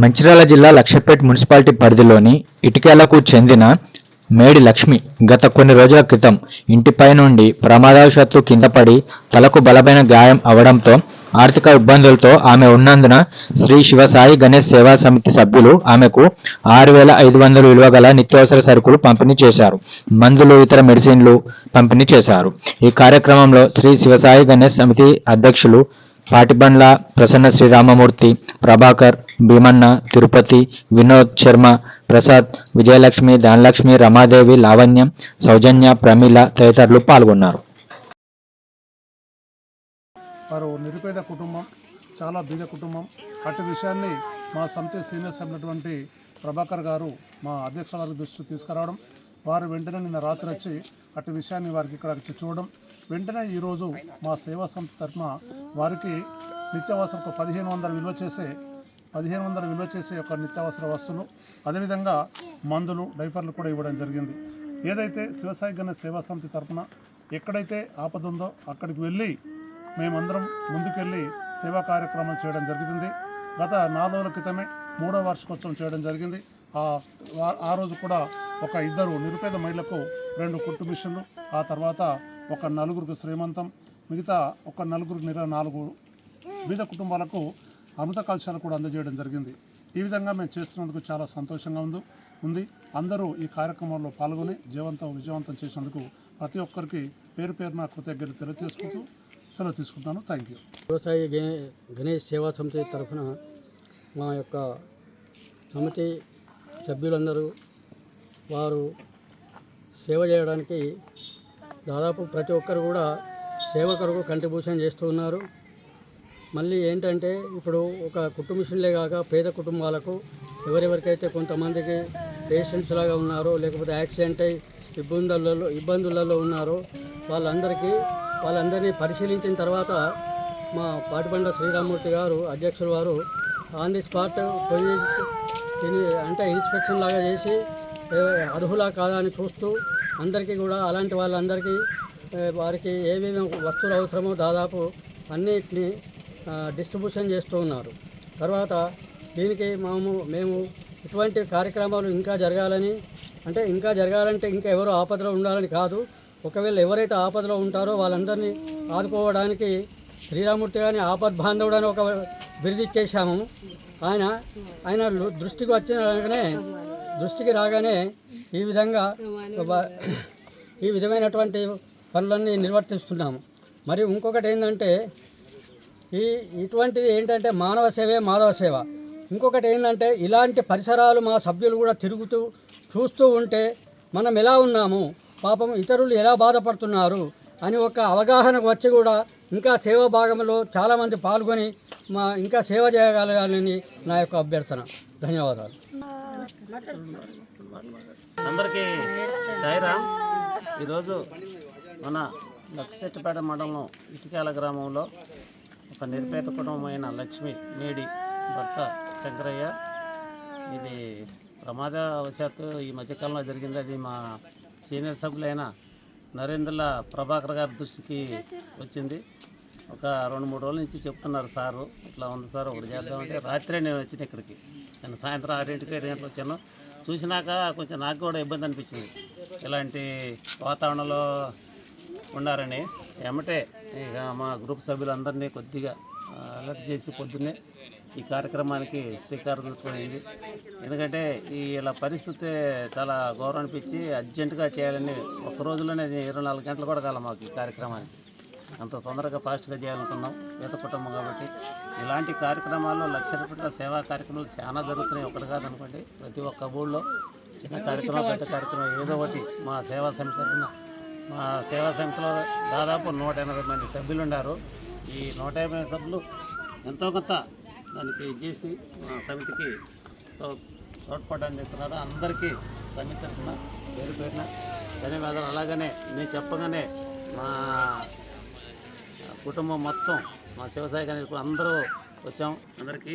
మంచిర్యాల జిల్లా లక్షపేట్ మున్సిపాలిటీ పరిధిలోని ఇటికేలకు చెందిన మేడి లక్ష్మి గత కొన్ని రోజుల క్రితం ఇంటిపై నుండి ప్రమాదవశాత్తు కిందపడి తలకు బలమైన గాయం అవడంతో ఆర్థిక ఇబ్బందులతో ఆమె ఉన్నందున శ్రీ శివసాయి గణేష్ సేవా సమితి సభ్యులు ఆమెకు ఆరు వేల ఐదు వందలు విలువ గల నిత్యావసర సరుకులు పంపిణీ చేశారు. మందులు ఇతర మెడిసిన్లు పంపిణీ చేశారు. ఈ కార్యక్రమంలో శ్రీ శివసాయి గణేష్ సమితి అధ్యక్షులు పాటిబండ్ల ప్రసన్న శ్రీరామమూర్తి ప్రభాకర్ భీమన్న తిరుపతి వినోద్ శర్మ ప్రసాద్ విజయలక్ష్మి ధనలక్ష్మి రమాదేవి లావణ్యం సౌజన్య ప్రమీల తదితరులు పాల్గొన్నారు. వారు నిరుపేద కుటుంబం చాలా బీద కుటుంబం. అటు విషయాన్ని మా సమితి సీనియర్స్ అయినటువంటి ప్రభాకర్ గారు మా అధ్యక్షుల వారి దృష్టికి తీసుకురావడం వారు వెంటనే నిన్న రాత్రి వచ్చి అటు విషయాన్ని వారికి ఇక్కడ చూడడం వెంటనే ఈరోజు మా సేవా సంస్థ తరఫున వారికి నిత్యావసర పదిహేను వందల విలువ చేసే పదిహేను వందల విలువ చేసే ఒక నిత్యావసర వస్తువులు అదేవిధంగా మందులు డైఫర్లు కూడా ఇవ్వడం జరిగింది. ఏదైతే శివసాయి గణేష్ సేవా సమితి తరఫున ఎక్కడైతే ఆపద ఉందో అక్కడికి వెళ్ళి మేమందరం ముందుకెళ్ళి సేవా కార్యక్రమం చేయడం జరుగుతుంది గత నాలుగు రోజుల క్రితమే మూడో వార్షికోత్సవం చేయడం జరిగింది. ఆ ఆ రోజు కూడా ఒక ఇద్దరు నిరుపేద మహిళలకు రెండు కుట్టు మిషన్లు ఆ తర్వాత ఒక నలుగురికి శ్రీమంతం మిగతా ఒక నలుగురికి నిర నాలుగు బీద కుటుంబాలకు అమృత కలశాలు కూడా అందజేయడం జరిగింది. ఈ విధంగా మేము చేస్తున్నందుకు చాలా సంతోషంగా ఉంది ఉంది. అందరూ ఈ కార్యక్రమంలో పాల్గొని జీవంతం విజయవంతం చేసినందుకు ప్రతి ఒక్కరికి పేరు పేరున కృతజ్ఞతలు తెలియజేసుకుంటూ సెలవు తీసుకుంటాను థ్యాంక్ యూ. వ్యవసాయ గణే- గణేష్ సేవా సమితి తరఫున మా యొక్క సమితి సభ్యులందరూ వారు సేవ చేయడానికి దాదాపు ప్రతి ఒక్కరు కూడా సేవ కొరకు కంట్రిబ్యూషన్ చేస్తూ ఉన్నారు. మళ్ళీ ఏంటంటే ఇప్పుడు ఒక కుటుంబీషులే కాక పేద కుటుంబాలకు ఎవరెవరికైతే కొంతమందికి పేషెంట్స్ లాగా ఉన్నారో లేకపోతే యాక్సిడెంట్ అయి ఇబ్బందులలో ఇబ్బందులలో ఉన్నారో వాళ్ళందరికీ వాళ్ళందరినీ పరిశీలించిన తర్వాత మా పాటిబండ శ్రీరామూర్తి గారు అధ్యక్షులు వారు ఆన్ ది స్పాట్ పోయి అంటే ఇన్స్పెక్షన్ లాగా చేసి అర్హులా కాదా అని చూస్తూ అందరికీ కూడా అలాంటి వాళ్ళందరికీ వారికి ఏమేమి వస్తువులు అవసరమో దాదాపు అన్నిటిని డిస్ట్రిబ్యూషన్ చేస్తూ ఉన్నారు. తర్వాత దీనికి మేము మేము ఇటువంటి కార్యక్రమాలు ఇంకా జరగాలని అంటే ఇంకా జరగాలంటే ఇంకా ఎవరు ఆపదలో ఉండాలని కాదు. ఒకవేళ ఎవరైతే ఆపదలో ఉంటారో వాళ్ళందరినీ ఆదుకోవడానికి శ్రీరామూర్తి గారిని ఆపద్ బాంధవుడు అని ఒక బిరుదిచ్చేసాము ఆయన ఆయన దృష్టికి దృష్టికి వచ్చినగానే దృష్టికి రాగానే ఈ విధంగా ఈ విధమైనటువంటి పనులన్నీ నిర్వర్తిస్తున్నాము. మరి ఇంకొకటి ఏంటంటే ఈ ఇటువంటిది ఏంటంటే మానవ సేవే మాధవ సేవ. ఇంకొకటి ఏంటంటే ఇలాంటి పరిసరాలు మా సభ్యులు కూడా తిరుగుతూ చూస్తూ ఉంటే మనం ఎలా ఉన్నాము? పాపం ఇతరులు ఎలా బాధపడుతున్నారు? అని ఒక అవగాహనకు వచ్చి కూడా ఇంకా సేవా భాగంలో చాలామంది పాల్గొని మా ఇంకా సేవ చేయగలగాలని నా యొక్క అభ్యర్థన. ధన్యవాదాలు. అందరికీ సాయిరామ్ ఈరోజు మన లక్షెట్టిపేట మండలం ఇటికాల గ్రామంలో ఒక నిరుపేద కుటుంబమైన లక్ష్మి మేడి భర్త శంకరయ్య. ఇది ప్రమాదవశాత్తు ఈ మధ్యకాలంలో జరిగింది. అది మా సీనియర్ సభ్యులైన నరేంద్ర ప్రభాకర్ గారి దృష్టికి వచ్చింది. ఒక రెండు మూడు రోజుల నుంచి చెప్తున్నారు సారు. ఇట్లా ఉంది సార్ ఒకటి చేద్దామంటే రాత్రే నేను వచ్చిన ఇక్కడికి. నేను సాయంత్రం ఆరింటికి ఏడు గంటలకు వచ్చాను. చూసినాక కొంచెం నాకు కూడా ఇబ్బంది అనిపించింది. ఇలాంటి వాతావరణంలో ఉన్నారని ఏమంటే ఇక మా గ్రూప్ సభ్యులందరినీ కొద్దిగా అలర్ట్ చేసి పొద్దున్నే ఈ కార్యక్రమానికి శ్రీకారం చుట్టుకునేది ఎందుకంటే ఈ ఇలా పరిస్థితి చాలా గౌరవం అనిపించి అర్జెంటుగా చేయాలని ఒక రోజులోనే ఇరవై నాలుగు గంటలు కూడా కాలం మాకు ఈ కార్యక్రమానికి. అంత తొందరగా ఫాస్ట్గా చేయాలనుకున్నాం. ఈత కుటుంబం కాబట్టి ఇలాంటి కార్యక్రమాల్లో లక్ష రూపాయల సేవా కార్యక్రమాలు చాలా జరుగుతున్నాయి. ఒకటి కాదనుకోండి ప్రతి ఒక్క ఊళ్ళో చిన్న కార్యక్రమం పెద్ద కార్యక్రమం ఏదో ఒకటి మా సేవా సమితి మా సేవా సమితిలో దాదాపు నూట ఎనభై మంది సభ్యులు ఉన్నారు. ఈ నూట యాభై సభ్యులు ఎంతో కొంత దానికి చేసి మా సమితికి తోడ్పడడానికి చెప్తున్నారు అందరికీ సమితి తరఫున పేరు పేరున ధన్యవాదాలు. అలాగనే నేను చెప్పగానే మా కుటుంబం మొత్తం మా శివసాయి గారి అందరూ వచ్చాం. అందరికీ